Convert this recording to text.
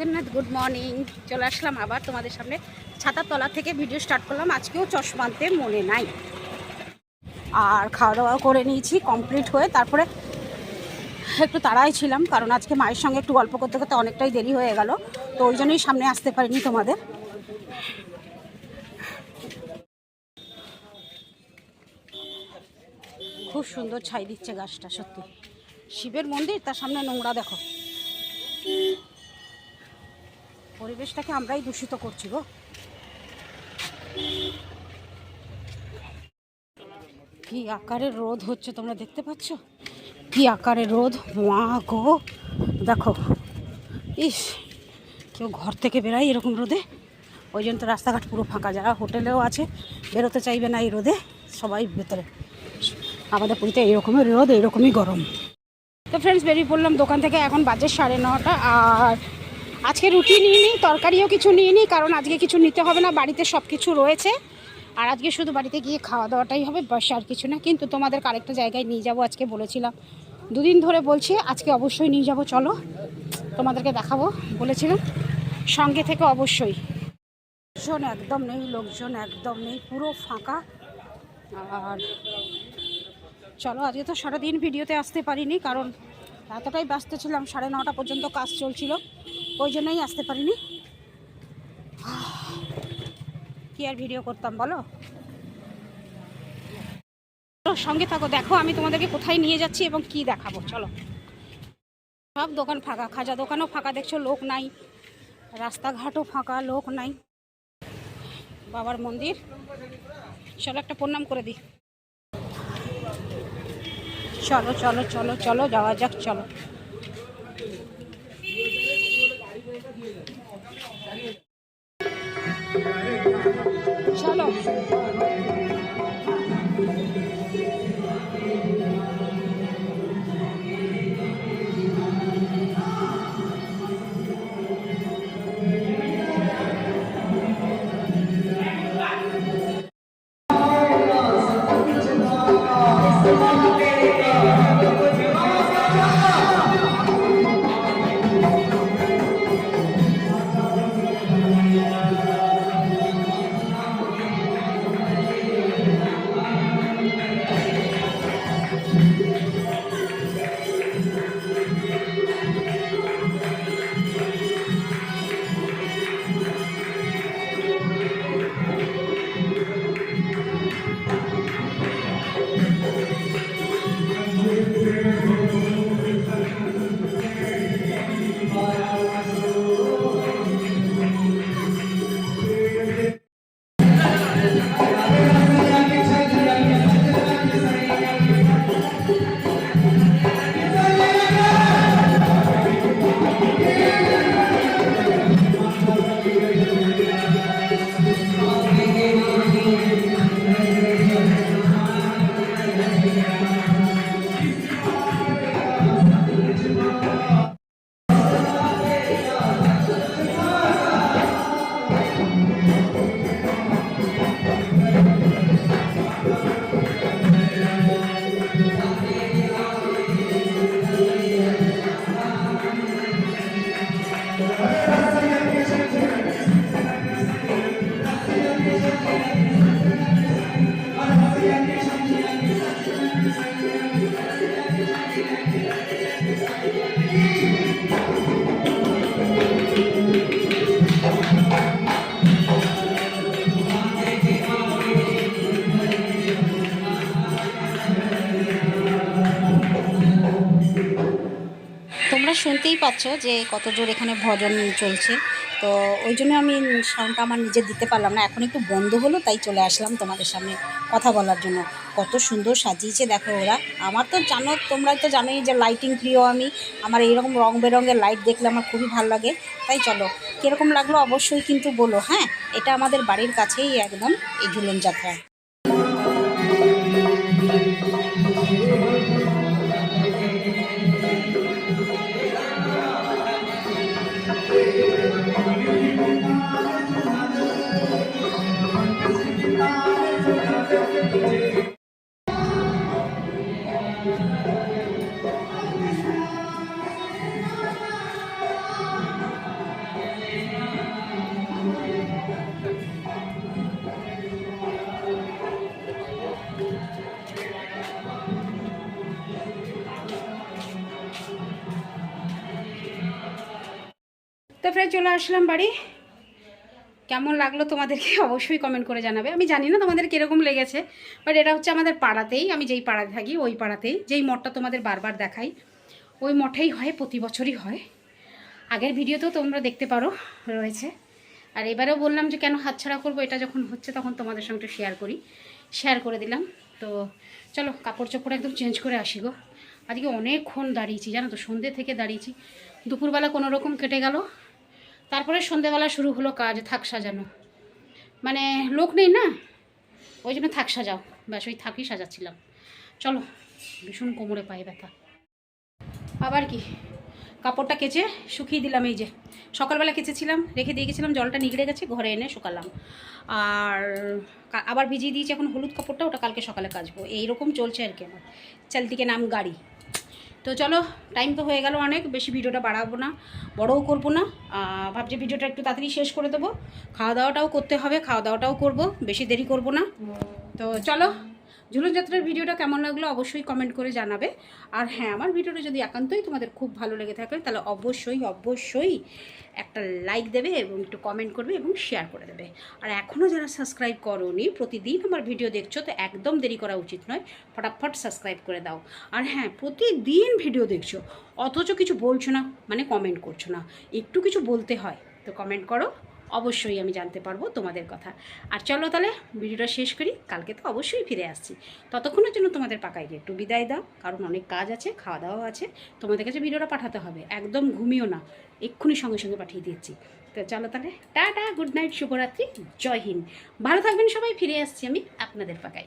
Jagannath good morning চলে আসলাম আবার তোমাদের সামনে ছাতার তলা থেকে ভিডিও স্টার্ট করলাম। আজকেও চশমা মনে নাই। আর খাওয়া দাওয়া করে নিয়েছি কমপ্লিট হয়ে। তারপরে একটু তাড়াই ছিলাম, কারণ আজকে মায়ের সঙ্গে একটু গল্প করতে করতে অনেকটাই দেরি হয়ে গেল। তো ওই জন্যই সামনে আসতে পারিনি তোমাদের। খুব সুন্দর ছাই দিচ্ছে গাছটা, সত্যি। শিবের মন্দির, তার সামনে নোংরা দেখো। পরিবেশটাকে আমরাই দূষিত করছি গো। কি আকারের রোদ হচ্ছে তোমরা দেখতে পাচ্ছ? কি আকারের রোদ? মা গো, দেখো। ইস, কেউ ঘর থেকে বেরাই এরকম রোদে? ওই জন্য তো রাস্তাঘাট পুরো ফাঁকা। যারা হোটেলেও আছে, বেরোতে চাইবে না এই রোদে। সবাই ভেতরে। আমাদের পুরীতে এইরকমই রোদ এইরকমই গরম। তো ফ্রেন্ডস বেরিয়ে পড়লাম দোকান থেকে। এখন বাজে সাড়ে নটা। আর আজকে রুটি নিয়ে নিই তরকারিও কিছু নিয়ে নিই কারণ আজকে কিছু নিতে হবে না, বাড়িতে সব কিছু রয়েছে। আর আজকে শুধু বাড়িতে গিয়ে খাওয়া দাওয়াটাই হবে, বাস আর কিছু না। কিন্তু তোমাদের আরেকটা জায়গায় নিয়ে যাব আজকে বলেছিলাম। দুদিন ধরে বলছি, আজকে অবশ্যই নিয়ে যাব, চলো। তোমাদেরকে দেখাবো, বলেছিলাম। সঙ্গে থেকে অবশ্যই। লোকজন একদম নেই, লোকজন একদম নেই, পুরো ফাঁকা। আর চলো, আজকে তো সারাদিন ভিডিওতে আসতে পারিনি, কারণ এতটাই ব্যস্ত ছিলাম, সাড়ে নটা পর্যন্ত কাজ চলছিল। ওই জন্যই আসতে পারিনি। কি আর ভিডিও করতাম বলো? সঙ্গে থাকো, দেখো আমি তোমাদেরকে কোথায় নিয়ে যাচ্ছি এবং কি দেখাবো, চলো। সব দোকান ফাঁকা, খাজা দোকানও ফাঁকা, দেখছ লোক নাই। রাস্তাঘাটও ফাঁকা, লোক নাই। বাবার মন্দির। চলো, একটা প্রণাম করে দিই। চলো চলো চলো চলো, যাওয়া যাক, চলো। তোমরা পারছ যে কত জোর এখানে ভজন চলছে। তো ওই জন্য আমি সাউন্ডটা আমার নিজে দিতে পারলাম না। এখন একটু বন্ধ হলো, তাই চলে আসলাম তোমাদের সামনে কথা বলার জন্য। কত সুন্দর সাজিয়েছে দেখো ওরা। আমার তো জানো তোমরা তো জানোই যে লাইটিং প্রিয় আমি। আমার এইরকম রং বেরঙের লাইট দেখলে আমার খুবই ভালো লাগে। তাই চলো, কীরকম লাগল অবশ্যই কিন্তু বলো হ্যাঁ? এটা আমাদের বাড়ির কাছেই একদম এই ঝুলন যাত্রা। তারপরে চলে আসলাম বাড়ি। কেমন লাগল তোমাদেরকে অবশ্যই কমেন্ট করে জানাবে। আমি জানি না তোমাদের কীরকম লেগেছে বাট এটা হচ্ছে আমাদের পাড়াতেই, আমি যেই পাড়াতে থাকি ওই পাড়াতেই, যেই মঠটা তোমাদের বারবার দেখাই, ওই মঠেই হয়, প্রতি বছরই হয়। আগের ভিডিওতেও তোমরা দেখতে পারো, রয়েছে। আর এবারেও বললাম যে কেন হাতছাড়া করব, এটা যখন হচ্ছে তখন তোমাদের সঙ্গে শেয়ার করি। শেয়ার করে দিলাম। তো চলো, কাপড় চোপড় একদম চেঞ্জ করে আসি গো। আজকে অনেকক্ষণ দাঁড়িয়েছি, জানো তো সন্ধ্যে থেকে দাঁড়িয়েছি। দুপুরবেলা কোনো রকম কেটে গেল তারপরে সন্ধেবেলা শুরু হলো কাজ, থাক সাজানো। মানে লোক নেই না? ওই জন্য থাক সাজাও। ব্যাস, ওই থাকই সাজাচ্ছিলাম। চলো, ভীষণ কোমরে পায়ে ব্যথা। আবার কি? কাপড়টা কেচে শুকিয়ে দিলাম এই যে। সকালবেলা কেচেছিলাম, রেখে দিয়ে গেছিলাম, জলটা নিগড়ে গেছে, ঘরে এনে শুকালাম। আর আবার ভিজিয়ে দিয়েছি এখন হলুদ কাপড়টা, ওটা কালকে সকালে কাচবো। এইরকম চলছে আর কি আমার। চালতিকে নাম গাড়ি। তো চলো টাইম তো হয়ে গেল অনেক, বেশি ভিডিওটা বাড়াবো না, বড়ও করব না। ভাবছি ভিডিওটা একটু তাড়াতাড়ি শেষ করে দেবো। খাওয়া দাওয়াটাও করতে হবে, খাওয়া দাওয়াটাও করব, বেশি দেরি করব না। তো চলো ঝুলন যাত্রার ভিডিওটা কেমন লাগল অবশ্যই কমেন্ট করে জানাবে। আর হ্যাঁ আমার ভিডিওটা যদি একান্তই তোমাদের খুব ভালো লেগে থাকে, তাহলে অবশ্যই অবশ্যই একটা লাইক দেবে এবং একটু কমেন্ট করবে এবং শেয়ার করে দেবে। আর এখনও যারা সাবস্ক্রাইব করোনি, প্রতিদিন আমার ভিডিও দেখছ, তো একদম দেরি করা উচিত নয়, ফটাফট সাবস্ক্রাইব করে দাও। আর হ্যাঁ প্রতিদিন ভিডিও দেখছ, অথচ কিছু বলছো না মানে কমেন্ট করছ না, একটু কিছু বলতে হয়, তো কমেন্ট করো। অবশ্যই আমি জানতে পারব তোমাদের কথা। আর চলো তাহলে ভিডিওটা শেষ করি, কালকে তো অবশ্যই ফিরে আসছি। ততক্ষণের জন্য তোমাদের পাকাইকে একটু বিদায় দাও, কারণ অনেক কাজ আছে খাওয়া দাওয়াও আছে। তোমাদের কাছে ভিডিওটা পাঠাতে হবে, একদম ঘুমিও না, এক্ষুনি সঙ্গে সঙ্গে পাঠিয়ে দিচ্ছি তো চলো তাহলে, টাটা, গুড নাইট, শুভরাত্রি, জয় হিন্দ। ভালো থাকবেন সবাই, ফিরে আসছি আমি আপনাদের পাকাই